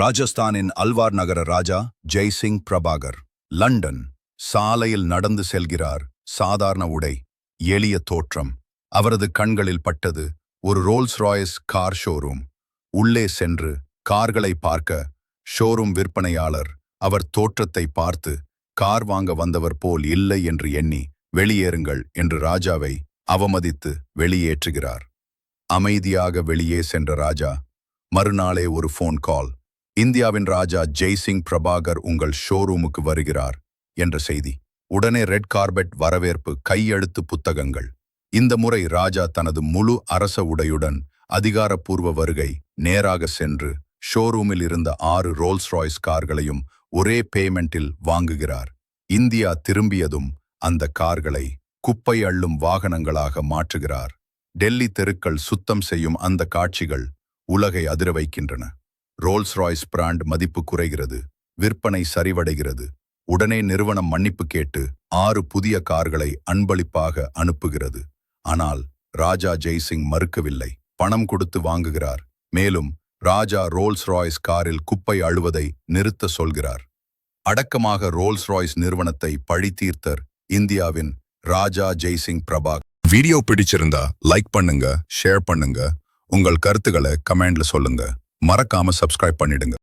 ராஜஸ்தானின் அல்வார் நகர ராஜா ஜெய்சிங் பிரபாகர். லண்டன் சாலையில் நடந்து செல்கிறார். சாதாரண உடை எளிய தோற்றம். அவரது கண்களில் பட்டது ஒரு ரோல்ஸ் ராய்ஸ் கார் ஷோரூம். உள்ளே சென்று கார்களை பார்க்க ஷோரூம் விற்பனையாளர் அவர் தோற்றத்தை பார்த்து கார் வாங்க வந்தவர் போல் இல்லை என்று எண்ணி வெளியேறுங்கள் என்று ராஜாவை அவமதித்து வெளியேற்றுகிறார். அமைதியாக வெளியே சென்ற ராஜா மறுநாளே ஒரு ஃபோன் கால் இந்தியாவின் ராஜா ஜெய்சிங் பிரபாகர் உங்கள் ஷோரூமுக்கு வருகிறார் என்ற செய்தி. உடனே ரெட் கார்பெட் வரவேற்பு கையெழுத்து புத்தகங்கள். இந்த முறை ராஜா தனது முழு அரச உடையுடன் அதிகாரப்பூர்வ வருகை நேராக சென்று ஷோரூமில் இருந்த ஆறு ரோல்ஸ் ராய்ஸ் கார்களையும் ஒரே பேமெண்டில் வாங்குகிறார். இந்தியா திரும்பியதும் அந்த கார்களை குப்பை அள்ளும் வாகனங்களாக மாற்றுகிறார். டெல்லி தெருக்கள் சுத்தம் செய்யும் அந்த காட்சிகள் உலகை அதிர வைக்கின்றன. ரோல்ஸ் ராய்ஸ் பிராண்ட் மதிப்பு குறைகிறது விற்பனை சரிவடைகிறது. உடனே நிறுவனம் மன்னிப்பு கேட்டு ஆறு புதிய கார்களை அன்பளிப்பாக அனுப்புகிறது. ஆனால் ராஜா ஜெய்சிங் மறுக்கவில்லை. பணம் கொடுத்து வாங்குகிறார். மேலும் ராஜா ரோல்ஸ் ராய்ஸ் காரில் குப்பை அழுவதை நிறுத்த சொல்கிறார். அடக்கமாக ரோல்ஸ் ராய்ஸ் நிறுவனத்தை பழித்தீர்த்தர் இந்தியாவின் ராஜா ஜெய்சிங் பிரபா வீடியோ பிடிச்சிருந்தா லைக் பண்ணுங்க ஷேர் பண்ணுங்க. உங்கள் கருத்துக்களை கமெண்ட்ல சொல்லுங்க. மறக்காம சப்ஸ்கிரைப் பண்ணிடுங்க.